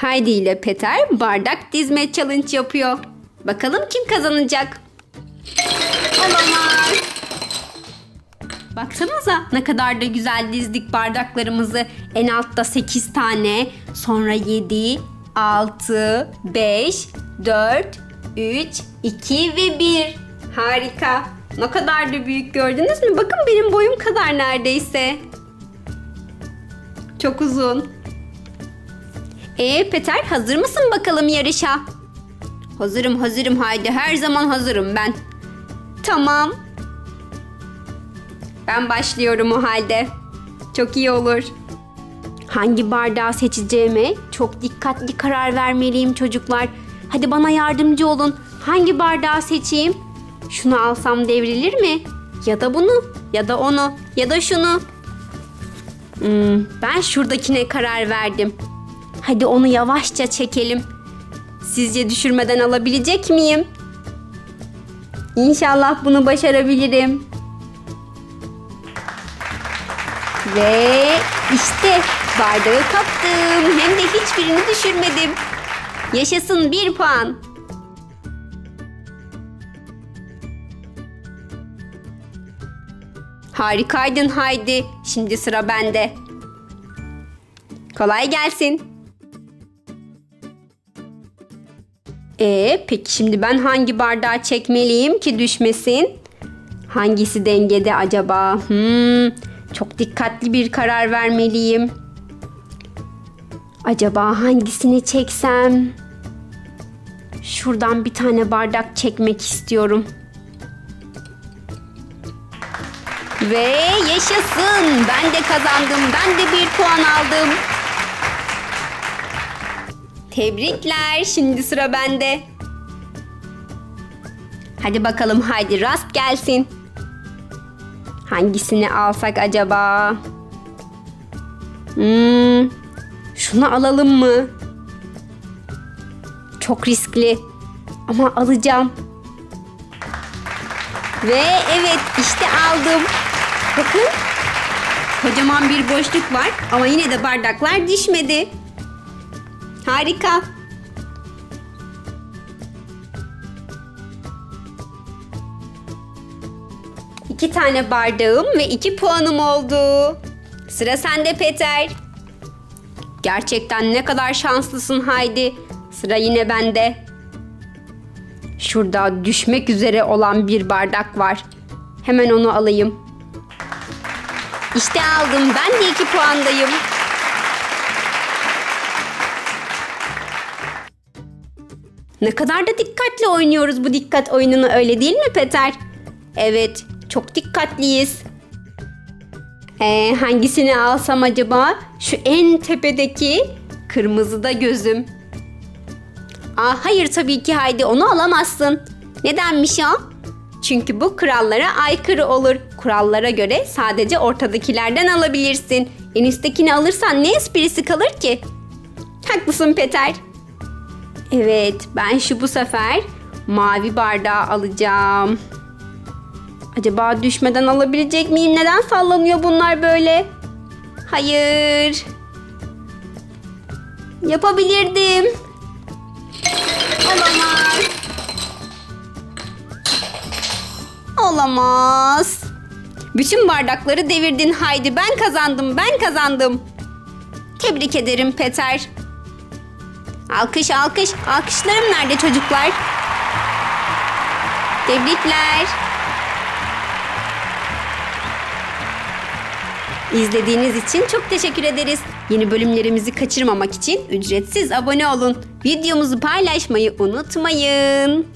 Haydi ile Peter bardak dizme challenge yapıyor. Bakalım kim kazanacak? Olamaz. Baksanıza ne kadar da güzel dizdik bardaklarımızı. En altta 8 tane, sonra 7, 6, 5, 4, 3, 2 ve 1. Harika. Ne kadar da büyük gördünüz mü? Bakın benim boyum kadar neredeyse. Çok uzun. Ee Peter hazır mısın bakalım yarışa? Hazırım hazırım haydi her zaman hazırım ben. Tamam. Ben başlıyorum o halde. Çok iyi olur. Hangi bardağı seçeceğime çok dikkatli karar vermeliyim çocuklar. Hadi bana yardımcı olun. Hangi bardağı seçeyim? Şunu alsam devrilir mi? Ya da bunu, ya da onu, ya da şunu. Hmm, ben şuradakine karar verdim. Hadi onu yavaşça çekelim. Sizce düşürmeden alabilecek miyim? İnşallah bunu başarabilirim. Ve işte bardağı kaptım. Hem de hiçbirini düşürmedim. Yaşasın bir puan. Harikaydın Haydi. Şimdi sıra bende. Kolay gelsin. Ee, peki şimdi ben hangi bardağı çekmeliyim ki düşmesin? Hangisi dengede acaba? Hmm, çok dikkatli bir karar vermeliyim. Acaba hangisini çeksem? Şuradan bir tane bardak çekmek istiyorum. Ve yaşasın. Ben de kazandım. Ben de bir puan aldım. Tebrikler. Şimdi sıra bende. Hadi bakalım haydi rast gelsin. Hangisini alsak acaba? Hmm, şunu alalım mı? Çok riskli. Ama alacağım. Ve evet işte aldım. Bakın. Kocaman bir boşluk var ama yine de bardaklar düşmedi. Harika. İki tane bardağım ve iki puanım oldu. Sıra sende Peter. Gerçekten ne kadar şanslısın Haydi. Sıra yine bende. Şurada düşmek üzere olan bir bardak var. Hemen onu alayım. İşte aldım. Ben de iki puandayım. Ne kadar da dikkatli oynuyoruz bu dikkat oyununu öyle değil mi Peter? Evet, çok dikkatliyiz. Ee, hangisini alsam acaba? Şu en tepedeki kırmızı da gözüm. Aa, hayır tabii ki Haydi onu alamazsın. Nedenmiş o? Çünkü bu kurallara aykırı olur. Kurallara göre sadece ortadakilerden alabilirsin. En üsttekini alırsan ne esprisi kalır ki? Haklısın Peter. Evet, ben şu bu sefer mavi bardağı alacağım. Acaba düşmeden alabilecek miyim? Neden sallanıyor bunlar böyle? Hayır. Yapabilirdim. Olamaz. Olamaz. Bütün bardakları devirdin Haydi. Ben kazandım, ben kazandım. Tebrik ederim Peter. Alkış alkış. Alkışlarım nerede çocuklar? Tebrikler. İzlediğiniz için çok teşekkür ederiz. Yeni bölümlerimizi kaçırmamak için ücretsiz abone olun. Videomuzu paylaşmayı unutmayın.